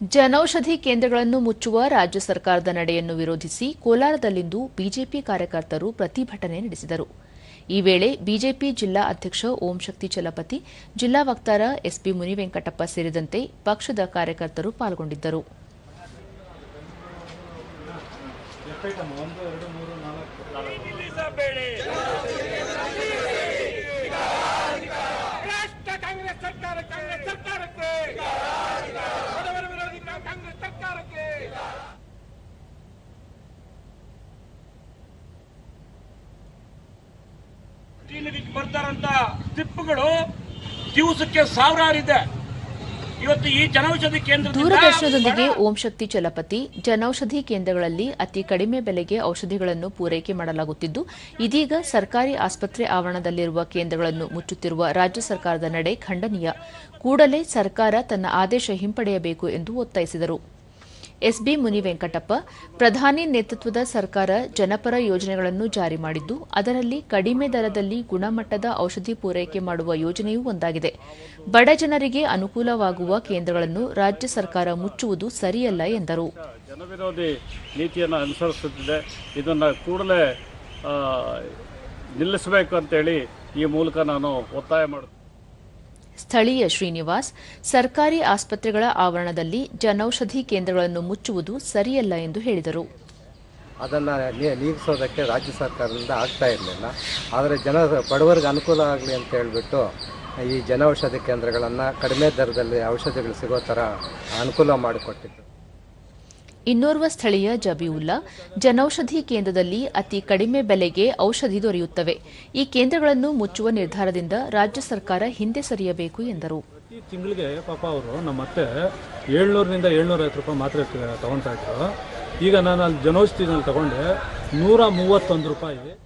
ಜನೌಷಧಿ ಕೇಂದ್ರಗಳನ್ನು ಮುಚ್ಚುವ ರಾಜ್ಯ ಸರ್ಕಾರದ ನಡೆಯನ್ನು ವಿರೋಧಿಸಿ ಕೋಲಾರದಲ್ಲಿಂದು ಬಿಜೆಪಿ ಕಾರ್ಯಕರ್ತರು ಪ್ರತಿಭಟನೆ ನಡೆಸಿದರು. ಈ ವೇಳೆ ಬಿಜೆಪಿ ಜಿಲ್ಲಾ ಅಧ್ಯಕ್ಷ ಓಂ ಶಕ್ತಿ ಚಲಪತಿ, ಜಿಲ್ಲಾ ವಕ್ತಾರ ಎಸ್ಪಿ ಮುನಿವೆಂಕಟಪ್ಪ ಸೇರಿದಂತೆ ಪಕ್ಷದ ಕಾರ್ಯಕರ್ತರು ಪಾಲ್ಗೊಂಡಿದ್ದರು. ಕ್ಲಿನಿಕ್ ಬರ್ತಾರಂತ ಸ್ಟಿಪ್ಗಳು ದಿವಸಕ್ಕೆ ಸಾವಿರಾರಿದೆ. ಇವತ್ತು ಈ ಜನೌಷಧಿ ಕೇಂದ್ರದಿಂದ ದೂರದರ್ಶನದೊಂದಿಗೆ ಓಂ ಶಕ್ತಿ ಚಲಪತಿ, ಜನೌಷಧಿ ಕೇಂದ್ರಗಳಲ್ಲಿ ಅತಿ ಕಡಿಮೆ ಬೆಲೆಗೆ ಔಷಧಿಗಳನ್ನು ಪೂರೈಕೆ ಮಾಡಲಾಗುತ್ತಿದ್ದು, ಇದೀಗ ಸರ್ಕಾರಿ ಆಸ್ಪತ್ರೆ ಆವರಣದಲ್ಲಿರುವ ಕೇಂದ್ರಗಳನ್ನು ಮುಚ್ಚುತ್ತಿರುವ ರಾಜ್ಯ ಸರ್ಕಾರದ ನಡೆ ಖಂಡನೀಯ. ಕೂಡಲೇ ಸರ್ಕಾರ ತನ್ನ ಆದೇಶ ಹಿಂಪಡೆಯಬೇಕು ಎಂದು ಒತ್ತಾಯಿಸಿದರು. ಎಸ್ಬಿ ಮುನಿವೆಂಕಟಪ್ಪ ಪ್ರಧಾನಿ ನೇತೃತ್ವದ ಸರ್ಕಾರ ಜನಪರ ಯೋಜನೆಗಳನ್ನು ಜಾರಿ ಮಾಡಿದ್ದು, ಅದರಲ್ಲಿ ಕಡಿಮೆ ದರದಲ್ಲಿ ಗುಣಮಟ್ಟದ ಔಷಧಿ ಪೂರೈಕೆ ಮಾಡುವ ಯೋಜನೆಯೂ ಒಂದಾಗಿದೆ. ಬಡ ಜನರಿಗೆ ಅನುಕೂಲವಾಗುವ ಕೇಂದ್ರಗಳನ್ನು ರಾಜ್ಯ ಸರ್ಕಾರ ಮುಚ್ಚುವುದು ಸರಿಯಲ್ಲ ಎಂದರು. ಜನವಿರೋಧಿ ನೀತಿಯನ್ನು ಅನುಸರಿಸುತ್ತಿದೆ. ಇದನ್ನು ಕೂಡಲೇ ನಿಲ್ಲಿಸಬೇಕು ಅಂತೇಳಿ ಈ ಮೂಲಕ ನಾನು ಒತ್ತಾಯ ಮಾಡುತ್ತೇನೆ. ಸ್ಥಳೀಯ ಶ್ರೀನಿವಾಸ್, ಸರ್ಕಾರಿ ಆಸ್ಪತ್ರೆಗಳ ಆವರಣದಲ್ಲಿ ಜನೌಷಧಿ ಕೇಂದ್ರಗಳನ್ನು ಮುಚ್ಚುವುದು ಸರಿಯಲ್ಲ ಎಂದು ಹೇಳಿದರು. ಅದನ್ನು ನೀಗಿಸೋದಕ್ಕೆ ರಾಜ್ಯ ಸರ್ಕಾರದಿಂದ ಆಗ್ತಾ ಇರಲಿಲ್ಲ. ಆದರೆ ಜನ ಬಡವರಿಗೆ ಅನುಕೂಲ ಆಗಲಿ ಅಂತ ಹೇಳಿಬಿಟ್ಟು ಈ ಜನೌಷಧಿ ಕೇಂದ್ರಗಳನ್ನು ಕಡಿಮೆ ದರದಲ್ಲಿ ಔಷಧಿಗಳು ಸಿಗೋ ಥರ ಅನುಕೂಲ ಮಾಡಿಕೊಟ್ಟಿದ್ದು ಇನ್ನೋರ್ವ ಸ್ಥಳೀಯ ಜಬೀವುಲ್ಲಾ ಜನೌಷಧಿ ಕೇಂದ್ರದಲ್ಲಿ ಅತಿ ಕಡಿಮೆ ಬೆಲೆಗೆ ಔಷಧಿ ದೊರೆಯುತ್ತವೆ. ಈ ಕೇಂದ್ರಗಳನ್ನು ಮುಚ್ಚುವ ನಿರ್ಧಾರದಿಂದ ರಾಜ್ಯ ಸರ್ಕಾರ ಹಿಂದೆ ಸರಿಯಬೇಕು ಎಂದರು. ಪ್ರತಿ ತಿಂಗಳಿಗೆ ಪಾಪ ಅವರು ನಮ್ಮ ಮತ್ತೆ ಏಳ್ನೂರರಿಂದ ಏಳ್ನೂರ ಐವತ್ತು ರೂಪಾಯಿ ಮಾತ್ರ ತಗೊಳ್ತಾ ಇದ್ರು. ಈಗ ನಾನು ಅಲ್ಲಿ ಜನೌಷಧಿನಲ್ಲಿ ತಗೊಂಡೆ ನೂರ ಮೂವತ್ತೊಂದು ರೂಪಾಯಿ.